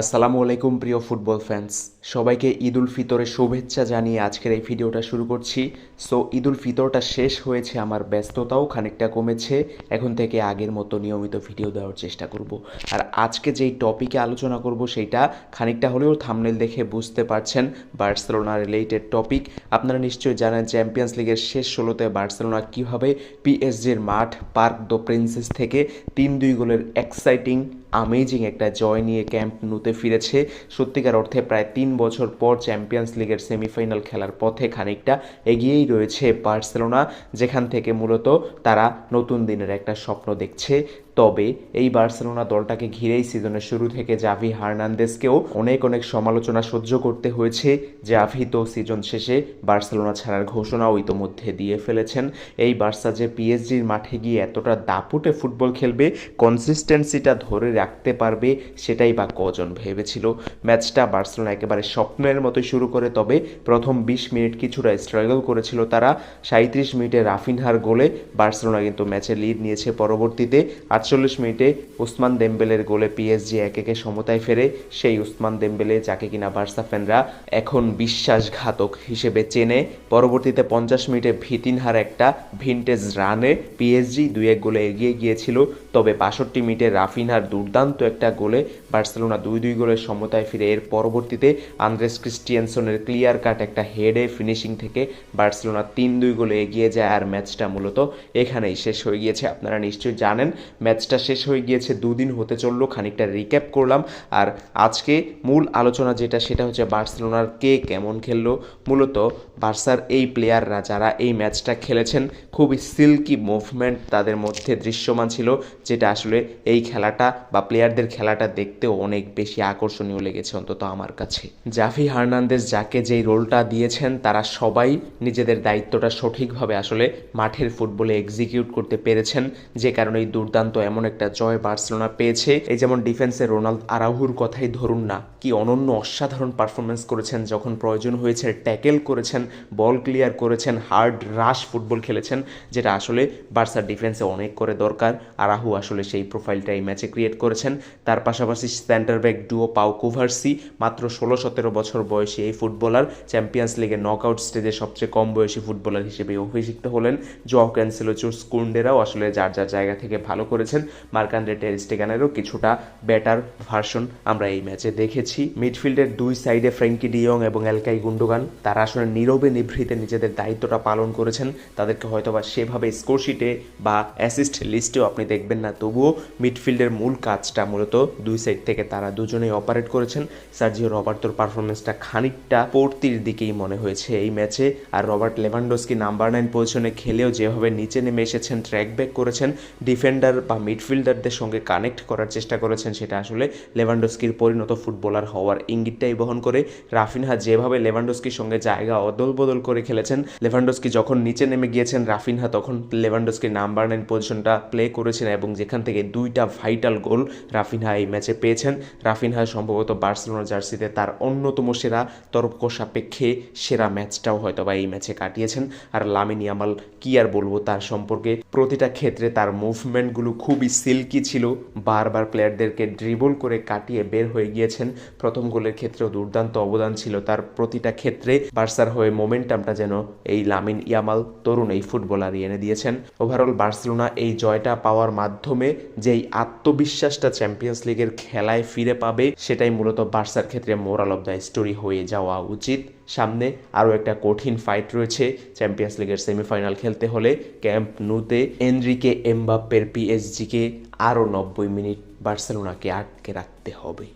আসসালামু আলাইকুম, প্রিয় ফুটবল ফ্যান্স সবাইকে ঈদ উল ফিতরের শুভেচ্ছা জানিয়ে আজকের এই ভিডিওটা শুরু করছি। সো ঈদ উল ফিতরটা শেষ হয়েছে, আমার ব্যস্ততাও খানিকটা কমেছে। এখন থেকে আগের মতো নিয়মিত ভিডিও দেওয়ার চেষ্টা করব। আর আজকে যেই টপিকে আলোচনা করব, সেইটা খানিকটা হলেও থামনেল দেখে বুঝতে পারছেন বার্সেলোনা রিলেটেড টপিক আপনারা নিশ্চয়ই জানেন চ্যাম্পিয়ন্স লিগের শেষ ষোলোতে বার্সেলোনা কীভাবে পিএসজির মাঠ পার্ক দ্য প্রিন্সেস থেকে তিন দুই গোলের এক্সাইটিং আমেজিং একটা জয় নিয়ে ক্যাম্প নুতে ফিরেছে। সত্যিকার অর্থে প্রায় তিন বছর পর চ্যাম্পিয়ন্স লিগের সেমিফাইনাল খেলার পথে খানিকটা এগিয়েই রয়েছে বার্সেলোনা যেখান থেকে মূলত তারা নতুন দিনের একটা স্বপ্ন দেখছে। তবে এই বার্সেলোনা দলটাকে ঘিরেই সিজনের শুরু থেকে জাভি হার্নান্দেসকেও অনেক অনেক সমালোচনা সহ্য করতে হয়েছে। জাভি তো সিজন শেষে বার্সেলোনা ছাড়ার ঘোষণাও ইতোমধ্যে দিয়ে ফেলেছেন। এই বার্সা যে পিএসজির মাঠে গিয়ে এতটা দাপুটে ফুটবল খেলবে কনসিস্টেন্সিটা ধরে রাখতে পারবে, সেটাই বা কজন ভেবেছিল। ম্যাচটা বার্সেলোনা একেবারে স্বপ্নের মতোই শুরু করে, তবে প্রথম বিশ মিনিট কিছুটা স্ট্রাগল করেছিল তারা। সাঁত্রিশ মিনিটে রাফিনহার গোলে বার্সেলোনা কিন্তু ম্যাচে লিড নিয়েছে পরবর্তীতে। আটচল্লিশ মিনিটে উসমান দেম্বেলের গোলে পিএসজি এক একে সমতায় ফেরে, সেই উসমান দেম্বেলে যাকে কিনা বার্সা ফ্যানরা এখন বিশ্বাসঘাতক হিসেবে চেনে। পরবর্তীতে পঞ্চাশ মিনিটে ভিতিনহার একটা ভিনটেজ রানে পিএসজি দুই এক গোলে এগিয়ে গিয়েছিল, তবে বাষট্টি মিনিটে রাফিনহার দুর্দান্ত একটা গোলে বার্সেলোনা দুই দুই গোলের সমতায় ফিরে। এর পরবর্তীতে আন্দ্রেস ক্রিস্টিয়ানসনের ক্লিয়ার কাট একটা হেডে ফিনিশিং থেকে বার্সেলোনা তিন দুই গোলে এগিয়ে যায়, আর ম্যাচটা মূলত এখানেই শেষ হয়ে গিয়েছে। আপনারা নিশ্চয়ই জানেন ম্যাচটা শেষ হয়ে গিয়েছে, দুদিন হতে চলল, খানিকটা রিক্যাপ করলাম। আর আজকে মূল আলোচনা যেটা, সেটা হচ্ছে বার্সেলোনার কে কেমন খেললো। মূলত বার্সার এই প্লেয়াররা যারা এই ম্যাচটা খেলেছেন, খুবই সিল্কি মুভমেন্ট তাদের মধ্যে দৃশ্যমান ছিল, যেটা আসলে এই খেলাটা বা প্লেয়ারদের খেলাটা দেখতেও অনেক বেশি আকর্ষণীয় লেগেছে অন্তত আমার কাছে। জাফি হার্নান্দেজ যাকে যেই রোলটা দিয়েছেন, তারা সবাই নিজেদের দায়িত্বটা সঠিকভাবে আসলে মাঠের ফুটবলে এক্সিকিউট করতে পেরেছেন, যে কারণে এই দুর্দান্ত এমন একটা জয় বার্সেলোনা পেয়েছে। এই যেমন ডিফেন্সে রোনাল্ড আরাহুর কথাই ধরুন না, কি অনন্য অসাধারণ পারফরমেন্স করেছেন যখন প্রয়োজন হয়েছে ট্যাকেল করেছেন বল ক্লিয়ার করেছেন হার্ড রাশ ফুটবল খেলেছেন, যেটা আসলে বার্সার ডিফেন্সে অনেক করে দরকার। আরাহু আসলে সেই প্রোফাইলটা এই ম্যাচে ক্রিয়েট করেছেন। তার পাশাপাশি সেন্টার ব্যাক ডুও পাও কুভার্সি, মাত্র ষোলো সতেরো বছর বয়সী এই ফুটবলার চ্যাম্পিয়ন্স লিগের নকআউট স্টেজে সবচেয়ে কম বয়সী ফুটবলার হিসেবে অভিষিক্ত হলেন। জোয়াও ক্যান্সেলো চুস কুন্ডেরাও আসলে যার যার জায়গা থেকে ভালো করেছেন। মার্কান্ডে টেরিস্টেগানেরও কিছুটা বেটার ভার্সন আমরা এই ম্যাচে দেখেছি। মিডফিল্ডের দুই সাইডে ফ্র্যাঙ্কি ডিয়ং এবং এলকাই গুন্ডোগান তারা আসলে নীরবে নিভৃতে নিজেদের দায়িত্বটা পালন করেছেন। তাদেরকে হয়তোবা সেভাবে স্কোরশিটে বা অ্যাসিস্ট লিস্টেও আপনি দেখবেন না। তবুও মিডফিল্ডের মূল কাজটা মূলত দুই সাইড থেকে তারা দুজনেই অপারেট করেছেন। সার্জিও রবার্টোর পারফরমেন্সটা খানিকটা পড়তির দিকেই মনে হয়েছে এই ম্যাচে আর রবার্ট লেভানডোস্কি নাম্বার নাইন পজিশনে খেলেও যেভাবে নিচে নেমে এসেছেন ট্র্যাক ব্যাক করেছেন ডিফেন্ডার বা মিডফিল্ডারদের সঙ্গে কানেক্ট করার চেষ্টা করেছেন, সেটা আসলে লেভানডোস্কির পরিণত ফুটবলার হওয়ার ইঙ্গিতটাই বহন করে। রাফিনহা যেভাবে লেভানডোস্কির সঙ্গে জায়গা অদল বদল করে খেলেছেন লেভানডোস্কি যখন নিচে নেমে গিয়েছেন, রাফিনহা তখন লেভানডোস্কির নাম্বার নাইন পজিশনটা প্লে করেছেন এবং যেখান থেকে দুইটা ভাইটাল গোল রাফিনহা এই ম্যাচে পেয়েছেন। রাফিনহা সম্ভবত বার্সেলোনা জার্সিতে তার অন্যতম সেরা তর্ক সাপেক্ষে সেরা ম্যাচটাও হয়তো বা এই ম্যাচে কাটিয়েছেন। আর লামিন ইয়ামাল কি আর বলব, তার সম্পর্কে প্রতিটা ক্ষেত্রে তার মুভমেন্টগুলো খুবই সিল্কি ছিল। বারবার প্লেয়ারদেরকে ড্রিবল করে কাটিয়ে বের হয়ে গিয়েছেন। প্রথম গোলের ক্ষেত্রেও দুর্দান্ত অবদান ছিল তার প্রতিটা ক্ষেত্রে। বার্সার হয়ে মোমেন্টামটা যেন এই লামিন ইয়ামাল তরুণ এই ফুটবলারই এনে দিয়েছেন। ওভারঅল বার্সেলোনা এই জয়টা পাওয়ার মাধ্যমে যেই আত্মবিশ্বাসটা চ্যাম্পিয়ন্স লিগের খেলায় ফিরে পাবে, সেটাই মূলত বার্সার ক্ষেত্রে মোরাল অফ দ্য স্টোরি হয়ে যাওয়া উচিত। সামনে আরও একটা কঠিন ফাইট রয়েছে। চ্যাম্পিয়ন্স লিগের সেমিফাইনাল খেলতে হলে ক্যাম্প নুতে এনরিকে এমবাপ্পের পিএসজিকে আরও নব্বই মিনিট বার্সেলোনাকে আটকে রাখতে হবে।